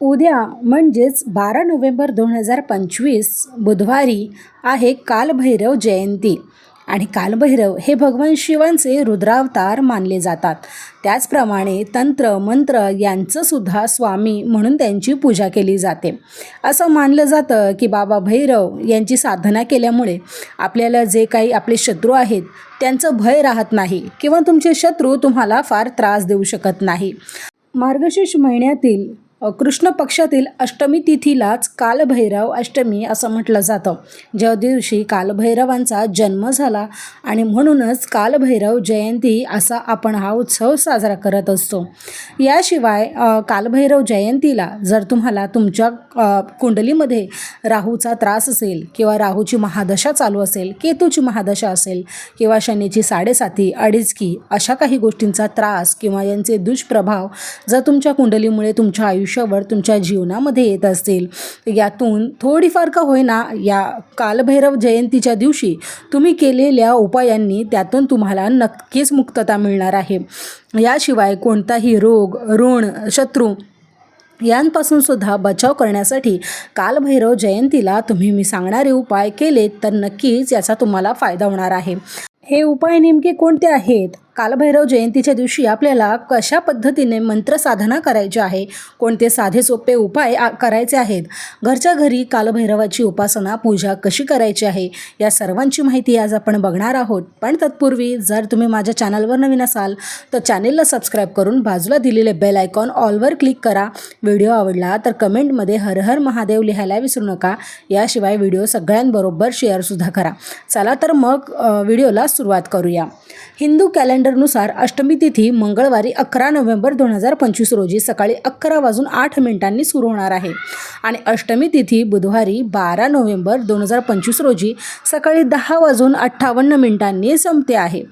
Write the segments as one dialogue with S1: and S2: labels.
S1: उद्या म्हणजेच बारा नोव्हेंबर दोन हजार पंचवीस बुधवारी आहे कालभैरव जयंती. आणि कालभैरव हे भगवान शिवांचे रुद्रावतार मानले जातात. त्याचप्रमाणे तंत्र मंत्र यांचंसुद्धा स्वामी म्हणून त्यांची पूजा केली जाते. असं मानलं जातं की बाबा भैरव यांची साधना केल्यामुळे आपल्याला जे काही आपले शत्रू आहेत त्यांचं भय राहत नाही किंवा तुमचे शत्रू तुम्हाला फार त्रास देऊ शकत नाही. मार्गशीर्ष महिन्यातील कृष्ण पक्षातील अष्टमी तिथीलाच कालभैरव अष्टमी असं म्हटलं जातं. ज्या दिवशी कालभैरवांचा जन्म झाला आणि म्हणूनच कालभैरव जयंती असा आपण हा उत्सव साजरा करत असतो. याशिवाय कालभैरव जयंतीला जर तुम्हाला तुमच्या कुंडलीमध्ये राहूचा त्रास असेल किंवा राहूची महादशा चालू असेल केतूची महादशा असेल किंवा शनीची साडेसाती अडीचकी अशा काही गोष्टींचा त्रास किंवा यांचे दुष्प्रभाव जर तुमच्या कुंडलीमुळे तुमच्या आयुष्यावर तुमच्या जीवनामध्ये येत असतील. यातून थोडीफार का होईना या कालभैरव जयंतीच्या दिवशी तुम्ही केलेल्या उपायांनी त्यातून तुम्हाला नक्कीच मुक्तता मिळणार आहे. याशिवाय कोणताही रोग ऋण शत्रू यांपासून सुद्धा बचाव करण्यासाठी कालभैरव जयंतीला तुम्ही मी सांगणारे उपाय केलेत तर नक्कीच याचा तुम्हाला फायदा होणार आहे. हे उपाय नेमके कोणते आहेत? कालभैरव जयंतीच्या दिवशी आपल्याला कशा पद्धतीने मंत्र साधना करायची आहे? कोणते साधे सोपे उपाय आ- करायचे आहेत? घरच्या घरी कालभैरवाची उपासना पूजा कशी करायची आहे? या सर्वांची माहिती आज आपण बघणार आहोत. पण तत्पूर्वी जर तुम्ही माझ्या चॅनलवर नवीन असाल तर चॅनेलला सबस्क्राईब करून बाजूला दिलेले बेल आयकॉन ऑलवर क्लिक करा. व्हिडिओ आवडला तर कमेंटमध्ये हर हर महादेव लिहायला विसरू नका. याशिवाय व्हिडिओ सगळ्यांबरोबर शेअरसुद्धा करा. चला तर मग व्हिडिओला सुरुवात करूया. हिंदू कॅलेंडर कॅलेंडरनुसार अष्टमी तिथी मंगळवारी अकरा नोव्हेंबर दोन हजार पंचवीस रोजी सकाळी अकरा वाजून आठ मिनिटांनी सुरू होणार आहे. आणि अष्टमी तिथी बुधवारी बारा नोव्हेंबर दोन हजार पंचवीस रोजी सकाळी दहा वाजून अठ्ठावन्न मिनिटांनी संपते आहे.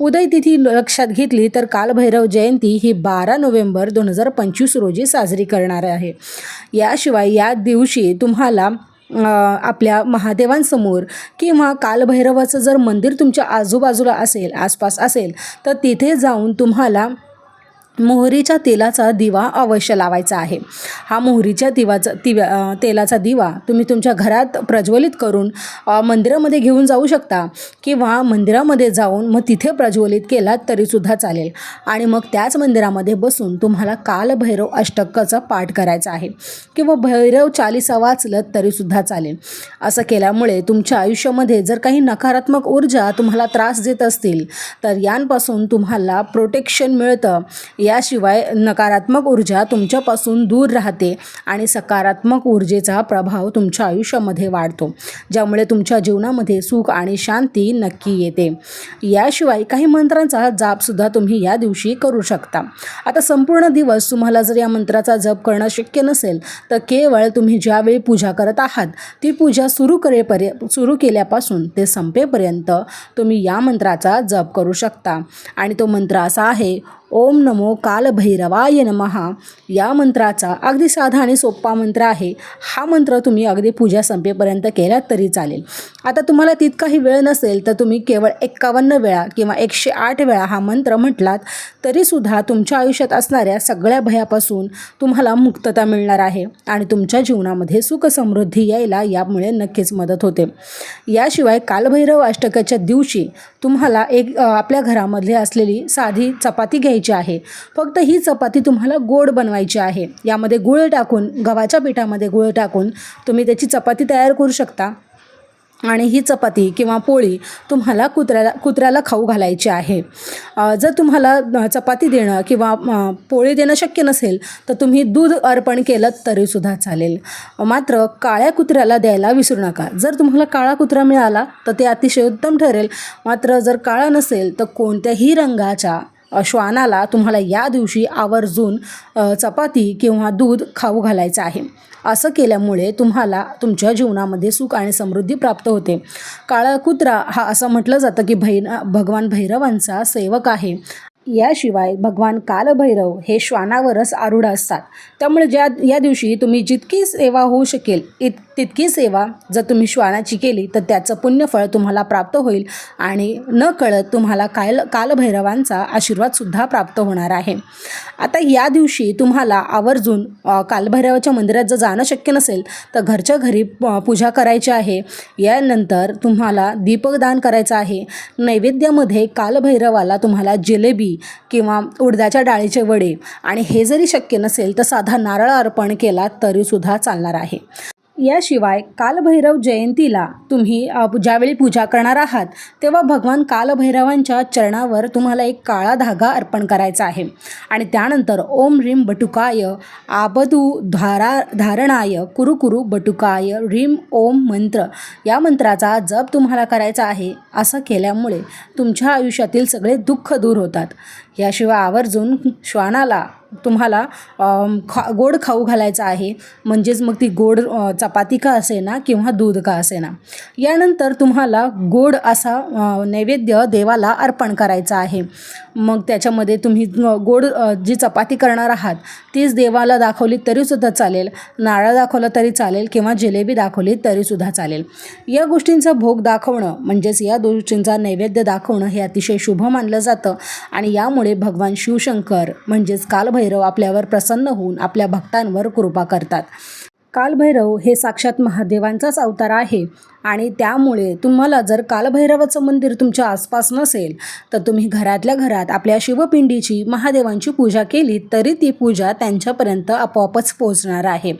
S1: उदय तिथी लक्षात घेतली तर कालभैरव जयंती ही बारा नोव्हेंबर दोन हजार पंचवीस रोजी साजरी करणार आहे. याशिवाय या दिवशी तुम्हाला आपल्या महादेवांसमोर किंवा कालभैरवाचं जर मंदिर तुमच्या आजूबाजूला असेल आसपास असेल तर तिथे जाऊन तुम्हाला मोहरीच्या तेलाचा दिवा अवश्य लावायचा आहे. हा मोहरीच्या दिवाचा दिव्या तेलाचा दिवा तुम्ही तुमच्या घरात प्रज्वलित करून मंदिरामध्ये घेऊन जाऊ शकता किंवा मंदिरामध्ये जाऊन मग तिथे प्रज्वलित केलात तरीसुद्धा चालेल. आणि मग त्याच मंदिरामध्ये बसून तुम्हाला कालभैरव अष्टकाचा पाठ करायचा आहे किंवा भैरव चालिसा वाचलं तरीसुद्धा चालेल. असं केल्यामुळे तुमच्या आयुष्यामध्ये जर काही नकारात्मक ऊर्जा तुम्हाला त्रास देत असतील तर यांपासून तुम्हाला प्रोटेक्शन मिळतं. याशिवाय नकारात्मक ऊर्जा तुमच्यापासून दूर राहते आणि सकारात्मक ऊर्जेचा प्रभाव तुमच्या आयुष्यामध्ये वाढतो ज्यामुळे तुमच्या जीवनामध्ये सुख आणि शांती नक्की येते. याशिवाय काही मंत्रांचा जापसुद्धा तुम्ही या दिवशी करू शकता. आता संपूर्ण दिवस तुम्हाला जर या मंत्राचा जप करणं शक्य नसेल तर केवळ तुम्ही ज्यावेळी पूजा करत आहात ती पूजा सुरू करेपर्य सुरू केल्यापासून ते संपेपर्यंत तुम्ही या मंत्राचा जप करू शकता. आणि तो मंत्र असा आहे ओम नमो कालभैरवाय नमहा या मंत्राचा अगदी साधा आणि सोपा मंत्र आहे. हा मंत्र तुम्ही अगदी पूजा संपेपर्यंत केलात तरी चालेल. आता तुम्हाला तितकाही वेळ नसेल तर तुम्ही केवळ एक्कावन्न वेळा किंवा एकशे आठ वेळा हा मंत्र म्हटलात तरीसुद्धा तुमच्या आयुष्यात असणाऱ्या सगळ्या भयापासून तुम्हाला मुक्तता मिळणार आहे आणि तुमच्या जीवनामध्ये सुख समृद्धी यायला यामुळे नक्कीच मदत होते. याशिवाय कालभैरव अष्टकाच्या दिवशी तुम्हाला एक आपल्या घरामध्ये असलेली साधी चपाती घ्यायची आहे. फक्त ही चपाती तुम्हाला गोड बनवायची आहे. यामध्ये गुळ टाकून गव्हाच्या पिठामध्ये गुळ टाकून तुम्ही त्याची चपाती तयार करू शकता. आणि ही चपाती किंवा पोळी तुम्हाला कुत्र्याला कुत्र्याला खाऊ घालायची आहे. जर तुम्हाला चपाती देणं किंवा पोळी देणं शक्य नसेल तर तुम्ही दूध अर्पण केलं तरीसुद्धा चालेल. मात्र काळ्या कुत्र्याला द्यायला विसरू नका. जर तुम्हाला काळा कुत्रा मिळाला तर ते अतिशय उत्तम ठरेल. मात्र जर काळा नसेल तर कोणत्याही रंगाच्या श्वानाला तुम्हाला या दिवशी आवर्जून चपाती किंवा दूध खाऊ घालायचं आहे. असं केल्यामुळे तुम्हाला तुमच्या जीवनामध्ये सुख आणि समृद्धी प्राप्त होते. काळा कुत्रा हा असं म्हटलं जातं की भैर भगवान भैरवांचा सेवक आहे. याशिवाय भगवान कालभैरव हे श्वानावरच आरूढ असतात. त्यामुळे ज्या या दिवशी तुम्ही जितकी सेवा होऊ शकेल इत तितकी सेवा जर तुम्ही श्वानाची केली तर त्याचं पुण्यफळ तुम्हाला प्राप्त होईल आणि न कळत तुम्हाला काल कालभैरवांचा आशीर्वादसुद्धा प्राप्त होणार आहे. आता या दिवशी तुम्हाला आवर्जून कालभैरवाच्या मंदिरात जर जाणं शक्य नसेल तर घरच्या घरी प- पूजा करायची आहे. यानंतर तुम्हाला दीपदान करायचं आहे. नैवेद्यामध्ये कालभैरवाला तुम्हाला जिलेबी किंवा उडदाच्या डाळीचे वडे. आणि हे जरी शक्य नसेल तर साधा नारळ अर्पण केला तरीसुद्धा चालणार आहे. याशिवाय कालभैरव जयंतीला तुम्ही ज्यावेळी पूजा करणार आहात तेव्हा भगवान कालभैरवांच्या चरणावर तुम्हाला एक काळा धागा अर्पण करायचा आहे. आणि त्यानंतर ओम ह्रीम बटुकाय आबदू धारा धारणाय कुरुकुरु बटुकाय ह्रीम ओम मंत्र या मंत्राचा जप तुम्हाला करायचा आहे. असं केल्यामुळे तुमच्या आयुष्यातील सगळे दुःख दूर होतात. याशिवाय आवर्जून श्वानाला तुम्हाला खा गोड खाऊ घालायचा आहे. म्हणजेच मग ती गोड चपाती का असेना किंवा दूध का असेना. यानंतर तुम्हाला गोड असा नैवेद्य देवाला अर्पण करायचा आहे. मग त्याच्यामध्ये तुम्ही गोड जी चपाती करणार आहात तीच देवाला दाखवली तरीसुद्धा चालेल. नारळ दाखवलं तरी चालेल किंवा जिलेबी दाखवली तरीसुद्धा चालेल. या गोष्टींचा भोग दाखवणं म्हणजेच या गोष्टींचा नैवेद्य दाखवणं हे अतिशय शुभ मानलं जातं. आणि यामुळे भगवान शिवशंकर म्हणजेच कालभैरव आपल्यावर प्रसन्न होऊन आपल्या भक्तांवर कृपा करतात. कालभैरव हे साक्षात महादेवांचाच अवतार आहे. आणि त्यामुळे तुम्हाला जर कालभैरवाचं मंदिर तुमच्या आसपास नसेल तर तुम्ही घरातल्या घरात आपल्या शिवपिंडीची महादेवांची पूजा केली तरी ती पूजा त्यांच्यापर्यंत आपोआपच पोहोचणार आहे.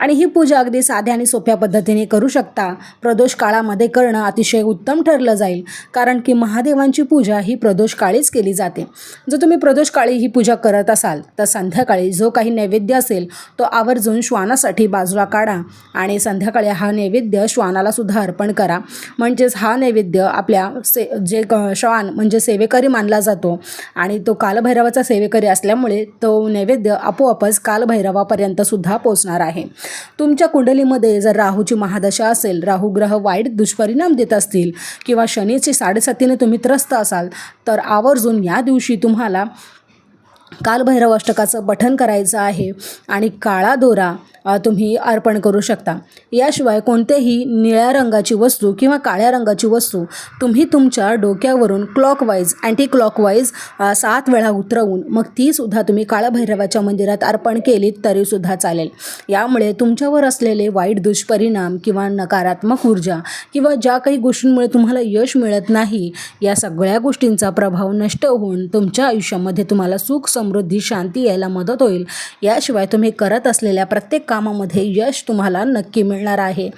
S1: आणि ही पूजा अगदी साध्या आणि सोप्या पद्धतीने करू शकता. प्रदोष काळामध्ये करणं अतिशय उत्तम ठरलं जाईल कारण की महादेवांची पूजा ही प्रदोष काळीच केली जाते. जर तुम्ही प्रदोष काळी ही पूजा करत असाल तर संध्याकाळी जो काही नैवेद्य असेल तो आवर्जून श्वानासाठी बाजूला काढा आणि संध्याकाळी हा नैवेद्य श्वानाला सुद्धा अर्पण करा. म्हणजेच हा नैवेद्य आपल्या से जे क- श्वान म्हणजे सेवेकरी मानला जातो आणि तो कालभैरवाचा सेवेकरी असल्यामुळे तो नैवेद्य आपोआपच कालभैरवापर्यंत सुद्धा पोचणार आहे. तुमच्या कुंडलीमध्ये जर राहूची महादशा असेल राहू ग्रह वाईट दुष्परिणाम देत असतील किंवा शनीची साडेसातीने तुम्ही त्रस्त असाल तर आवर्जून या दिवशी तुम्हाला कालभैरव अष्टकाचं पठन करायचं आहे आणि काळा दोरा तुम्ही अर्पण करू शकता. याशिवाय कोणतेही निळ्या रंगाची वस्तू किंवा काळ्या रंगाची वस्तू तुम्ही तुमच्या डोक्यावरून क्लॉकवाईज अँटी क्लॉकवाईज सात वेळा उतरवून मग तीसुद्धा तुम्ही काळभैरवाच्या मंदिरात अर्पण केलीत तरीसुद्धा चालेल. यामुळे तुमच्यावर असलेले वाईट दुष्परिणाम किंवा नकारात्मक ऊर्जा किंवा ज्या काही गोष्टींमुळे तुम्हाला यश मिळत नाही या सगळ्या गोष्टींचा प्रभाव नष्ट होऊन तुमच्या आयुष्यामध्ये तुम्हाला सुख समृद्धी शांती यायला मदत होईल. याशिवाय तुम्ही करत असलेल्या प्रत्येक कामामध्ये यश तुम्हाला नक्की मिळणार आहे.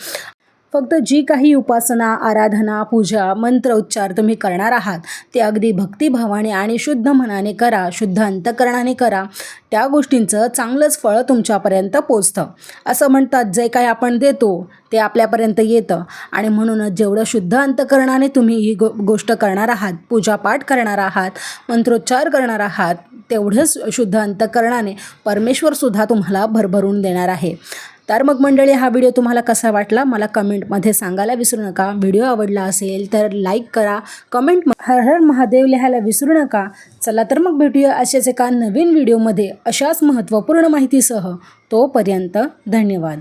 S1: फक्त जी काही उपासना आराधना पूजा मंत्र उच्चार तुम्ही करणार आहात ते अगदी भक्तिभावाने आणि शुद्ध मनाने करा शुद्ध अंतकरणाने करा. त्या गोष्टींचं चांगलंच फळ तुमच्यापर्यंत पोचतं. असं म्हणतात जे काही आपण देतो ते आपल्यापर्यंत येतं. आणि म्हणूनच जेवढं शुद्ध अंतकरणाने तुम्ही ही गो गोष्ट करणार आहात पूजापाठ करणार आहात मंत्रोच्चार करणार आहात तेवढंच शुद्ध अंतकरणाने परमेश्वरसुद्धा तुम्हाला भरभरून देणार आहे. तर मग मंडळी हा व्हिडिओ तुम्हाला कसा वाटला? मला कमेंटमध्ये सांगायला विसरू नका. व्हिडिओ आवडला असेल तर लाईक करा. कमेंट हर हर महादेव लिहायला विसरू नका. चला तर मग भेटूया अशाच एका नवीन व्हिडिओमध्ये अशाच महत्त्वपूर्ण माहितीसह. तोपर्यंत धन्यवाद.